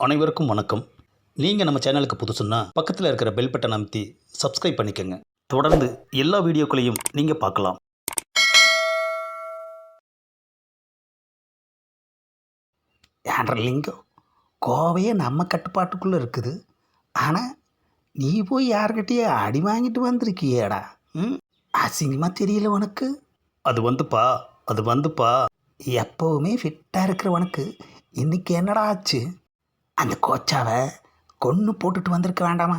அனைவருக்கும் வணக்கம். நீங்கள் நம்ம சேனலுக்கு புதுசுன்னா பக்கத்தில் இருக்கிற பெல் பட்டன் அமைத்தி சப்ஸ்கிரைப் பண்ணிக்கோங்க. தொடர்ந்து எல்லா வீடியோக்களையும் நீங்கள் பார்க்கலாம். ஏன்ற லிங்கம்? கோவையே நம்ம கட்டுப்பாட்டுக்குள்ளே இருக்குது. ஆனால் நீ போய் யார்கிட்டயே அடி வாங்கிட்டு வந்திருக்கியேடா. ம்? அசிங்கமாக தெரியல உனக்கு? அது வந்துப்பா அது வந்துப்பா. எப்போவுமே ஃபிட்டாக இருக்கிறவனுக்கு இன்றைக்கி என்னடா ஆச்சு? அந்த கோச்சாவை கொன்று போட்டுட்டு வந்திருக்க வேண்டாமா?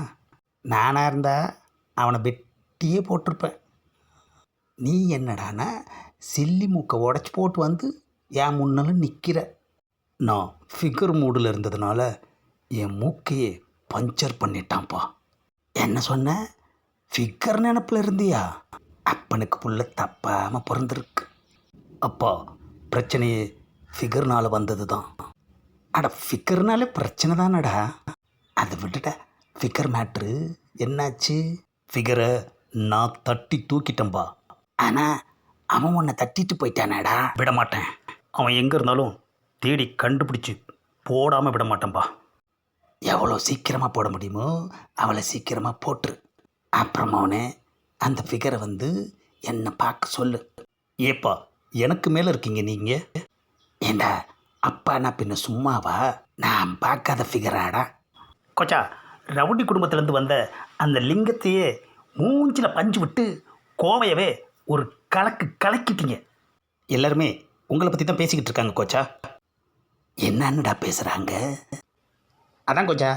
நானாக இருந்தா அவனை வெட்டியே போட்டிருப்பேன். நீ என்னடானா சில்லி மூக்கை உடச்சி போட்டு வந்து என் முன்னாலும் நிற்கிற நான் ஃபிகர் மூடில் இருந்ததுனால என் மூக்கையே பஞ்சர் பண்ணிட்டான்ப்பா என்ன சொன்ன? ஃபிகர் நினப்பில் இருந்தியா? அப்பனுக்கு புள்ள தப்பாமல் பிறந்திருக்கு. அப்பா பிரச்சனையே ஃபிகர்னால் வந்தது தான் அட ஃபிக்கர்னாலே பிரச்சனை தானடா அதை விட்டுட்ட ஃபிகர் மேட்ரு என்னாச்சு? ஃபிகரை நான் தட்டி தூக்கிட்டேன்பா ஆனால் அவன் உன்னை தட்டிட்டு போயிட்டானேடா. விட மாட்டேன். அவன் எங்கே இருந்தாலும் தேடி கண்டுபிடிச்சி போடாமல் விட மாட்டேன்பா எவ்வளோ சீக்கிரமாக போட முடியுமோ அவளை சீக்கிரமாக போட்டுரு. அப்புறமா அவனே அந்த ஃபிகரை வந்து என்னை பார்க்க சொல்லு. ஏப்பா எனக்கு மேலே இருக்கீங்க நீங்கள் ஏண்டா அப்பா நான் பின்ன சும்மாவா? நான் பார்க்காத ஃபிகராடா கொச்சா ரவுடி குடும்பத்திலேருந்து வந்த அந்த லிங்கத்தையே மூஞ்சில் பஞ்சு விட்டு கோவையவே ஒரு கலக்கு கலக்கிட்டீங்க. எல்லாருமே உங்களை பற்றி தான் பேசிக்கிட்டு இருக்காங்க கோச்சா. என்னன்னுடா பேசுகிறாங்க அதான் கோச்சா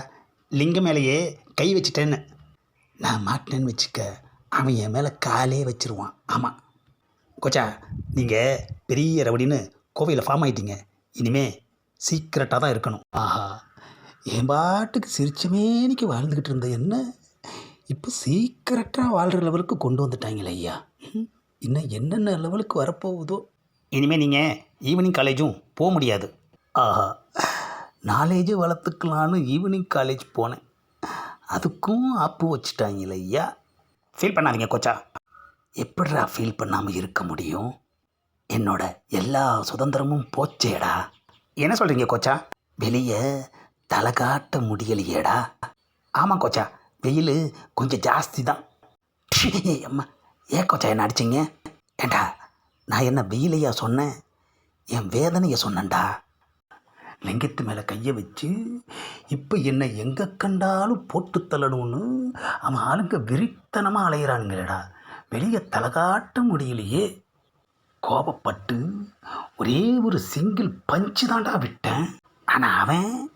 லிங்கம் மேலேயே கை வச்சிட்டேன்னு. நான் மாட்டினேன்னு வச்சுக்க அவன் என் மேலே காலே வச்சிருவான். ஆமாம் கோச்சா நீங்கள் பெரிய ரவுடின்னு கோவையில் ஃபார்ம் ஆயிட்டீங்க. இனிமே சீக்கிரட்டாக தான் இருக்கணும். ஆஹா என் பாட்டுக்கு சிரிச்சமேனிக்கு வாழ்ந்துக்கிட்டு இருந்த என்ன? இப்போ சீக்கிரட்டாக வாழ்கிற லெவலுக்கு கொண்டு வந்துட்டாங்களே ஐயா. இன்னும் என்னென்ன லெவலுக்கு வரப்போகுதோ? இனிமேல் நீங்கள் ஈவினிங் காலேஜும் போக முடியாது. ஆஹா நாலேஜை வளர்த்துக்கலான்னு ஈவினிங் காலேஜ் போனேன். அதுக்கும் ஆப்பு வச்சுட்டாங்களே ஐயா. ஃபீல் பண்ணாதீங்க கோச்சா. எப்படா ஃபீல் பண்ணாமல் இருக்க முடியும்? என்னோட எல்லா சுதந்திரமும் போச்சேடா. என்ன சொல்கிறீங்க கோச்சா? வெளியே தலை காட்ட முடியலையேடா. ஆமாம் கோச்சா வெயில் கொஞ்சம் ஜாஸ்தி தான் அம்மா ஏன் கோச்சா என்ன அடிச்சிங்க? ஏண்டா நான் என்ன வெயிலையா சொன்னேன்? என் வேதனையை சொன்னேன்டா. லிங்கத்து மேலே கையை வச்சு இப்போ என்னை எங்கே கண்டாலும் போட்டு தள்ளணும்னு அவன் ஆளுங்க வெறித்தனமாக அலையிறானுங்களேடா. வெளியே தலை காட்ட முடியலையே. கோபப்பட்டு ஒரே ஒரு சிங்கிள் பஞ்சு தாண்டா விட்டேன். ஆனால் அவன்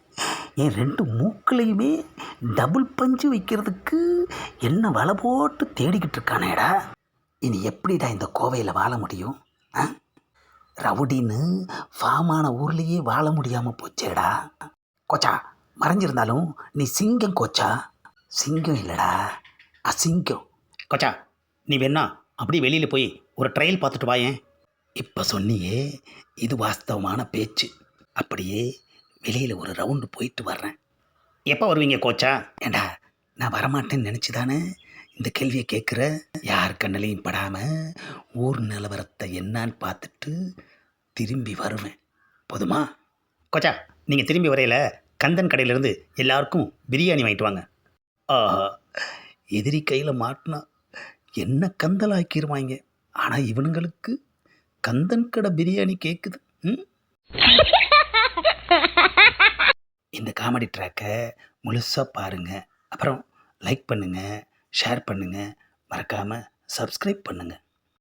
என் ரெண்டு மூக்களையுமே டபுள் பஞ்சு வைக்கிறதுக்கு என்ன வலை போட்டு தேடிக்கிட்டு இருக்கானேடா. இனி எப்படிடா இந்த கோவையில் வாழ முடியும்? ஆ? ரவுடின்னு ஃபாமான ஊர்லேயே வாழ முடியாமல் போச்சேடா. கோச்சா மறைஞ்சிருந்தாலும் நீ சிங்கம் கோச்சா? சிங்கம் இல்லைடா அசிங்கம். கோச்சா நீ வேணா அப்படியே வெளியில் போய் ஒரு ட்ரையல் பார்த்துட்டு வாயேன் இப்போ சொன்னியே இது வாஸ்தவமான பேச்சு. அப்படியே வெளியில் ஒரு ரவுண்டு போயிட்டு வர்றேன். எப்போ வருவீங்க கோச்சா? ஏண்டா நான் வரமாட்டேன்னு நினச்சி தானே இந்த கேள்வியை கேட்குற? யார் கண்ணிலையும் படாமல் ஊர் நிலவரத்தை என்னான்னு பார்த்துட்டு திரும்பி வருவேன். போதுமா? கோச்சா நீங்கள் திரும்பி வரையில் கந்தன் கடையிலேருந்து எல்லாருக்கும் பிரியாணி வாங்கிட்டு வாங்க. ஆஹா எதிரி கையில் மாட்டினா என்ன கந்தலாக்கிடுவாங்க ஆனால் இவனுங்களுக்கு கந்தன் கடை பிரியாணி கேட்குது ம்? இந்த காமெடி ட்ராக்கை முழுசாக பாருங்கள் அப்புறம் லைக் பண்ணுங்கள் ஷேர் பண்ணுங்கள் மறக்காமல் சப்ஸ்கிரைப் பண்ணுங்கள்